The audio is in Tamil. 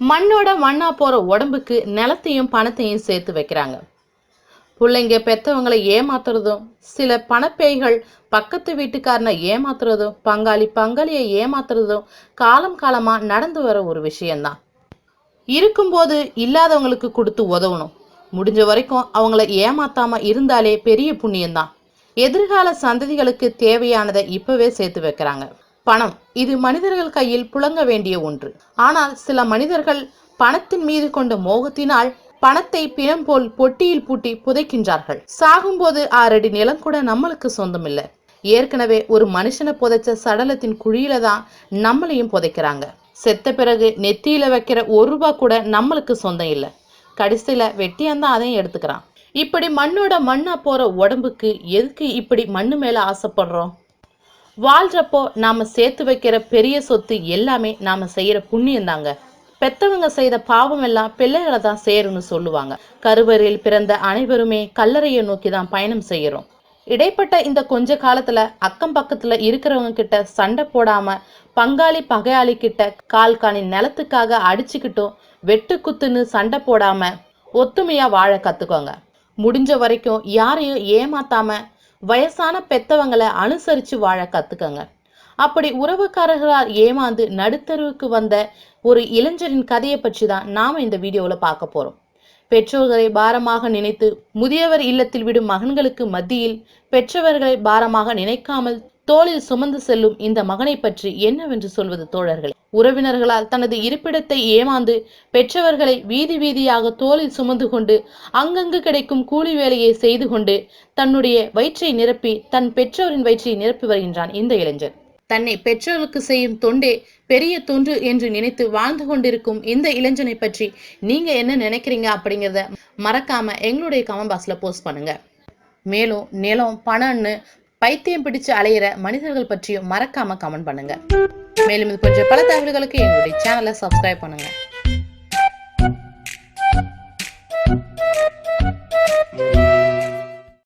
மண்ணோட மண்ணா போற உடம்புக்கு நிலத்தையும் பணத்தையும் சேர்த்து வைக்கிறாங்க. பிள்ளைங்க பெத்தவங்களை ஏமாத்துறதும் சில பணப்பேய்கள் பக்கத்து வீட்டுக்காரனை ஏமாத்துறதும் பங்காளி பங்காளியை ஏமாத்துறதும் காலம் காலமா நடந்து வர ஒரு விஷயம்தான். இருக்கும்போது இல்லாதவங்களுக்கு கொடுத்து உதவணும். முடிஞ்ச வரைக்கும் அவங்கள ஏமாத்தாம இருந்தாலே பெரிய புண்ணியம்தான். எதிர்கால சந்ததிகளுக்கு தேவையானதை இப்பவே சேர்த்து வைக்கிறாங்க. பணம். இது மனிதர்கள் கையில் புழங்க வேண்டிய ஒன்று. ஆனால் சில மனிதர்கள் பணத்தின் மீது கொண்ட மோகத்தினால் பணத்தை பிணம் போல் பொட்டியில் பூட்டி புதைக்கின்றார்கள். சாகும்போது ஆறடி நிலம் கூட நம்மளுக்கு சொந்தமில்லை. ஏற்கனவே ஒரு மனுஷனை புதைச்ச சடலத்தின் குழியில தான் நம்மளையும் புதைக்கிறாங்க. செத்த பிறகு நெத்தியில வைக்கிற ஒரு ரூபா கூட நம்மளுக்கு சொந்தம் இல்லை. கடைசியில வெட்டியாந்தான் அதையும் எடுத்துக்கிறான். இப்படி மண்ணோட மண்ணா போற உடம்புக்கு எதுக்கு இப்படி மண்ணு மேல ஆசைப்படுறோம்? வாழ்றப்போ நாம சேர்த்து வைக்கிற பெரிய சொத்து எல்லாமே நாம செய்யற புண்ணியம் தாங்க பெத்தவங்க செய்த பாவம் எல்லாம் பிள்ளைகளை தான் சேரும்னு சொல்லுவாங்க. கருவறையில் பிறந்த அனைவருமே கல்லறையை நோக்கி தான் பயணம் செய்யறோம். இடைப்பட்ட இந்த கொஞ்ச காலத்துல அக்கம் பக்கத்துல இருக்கிறவங்க கிட்ட சண்டை போடாம பங்காளி பகையாளி கிட்ட கால் காணி நிலத்துக்காக அடிச்சுக்கிட்டும் வெட்டு குத்துன்னு சண்டை போடாம ஒத்துமையா வாழ கத்துக்கோங்க. முடிஞ்ச வரைக்கும் யாரையும் ஏமாத்தாம வயசான பெத்தவங்களை அனுசரித்து வாழ கற்றுக்கங்க அப்படி உறவுக்காரர்களால் ஏமாந்து நடுத்தருவுக்கு வந்த ஒரு இளைஞரின் கதையை பற்றி தான் நாம் இந்த வீடியோவில் பார்க்க போகிறோம் பெற்றோர்களை பாரமாக நினைத்து முதியவர் இல்லத்தில் விடும் மகன்களுக்கு மத்தியில் பெற்றவர்களை பாரமாக நினைக்காமல் தோளில் சுமந்து செல்லும் இந்த மகனை பற்றி என்னவென்று சொல்வது தோழர்களே? உறவினர்களால் தனது இருப்பிடத்தை ஏமாந்து பெற்றவர்களை வீதி வீதியாக தோளில் சுமந்து கொண்டு அங்கங்கு கிடைக்கும் கூலி வேலையை செய்து கொண்டு தன்னுடைய வயிற்றை நிரப்பி தன் பெற்றோரின் வயிற்றை நிரப்பி வருகின்றான் இந்த இளைஞன். தன்னை பெற்றோருக்கு செய்யும் தொண்டே பெரிய தொன்று என்று நினைத்து வாழ்ந்து கொண்டிருக்கும் இந்த இளைஞனை பற்றி நீங்க என்ன நினைக்கிறீங்க அப்படிங்கிறத மறக்காம எங்களுடைய கமெண்ட் பாக்ஸ்ல போஸ்ட் பண்ணுங்க. மேலும் நிலம் பணம்னு பைத்தியம் பிடிச்சு அலையிற மனிதர்கள் பற்றியும் மறக்காம கமெண்ட் பண்ணுங்க. மேலும் இது போன்ற பல தகவல்களுக்கு எங்களுடைய சேனலை சப்ஸ்கிரைப் பண்ணுங்க.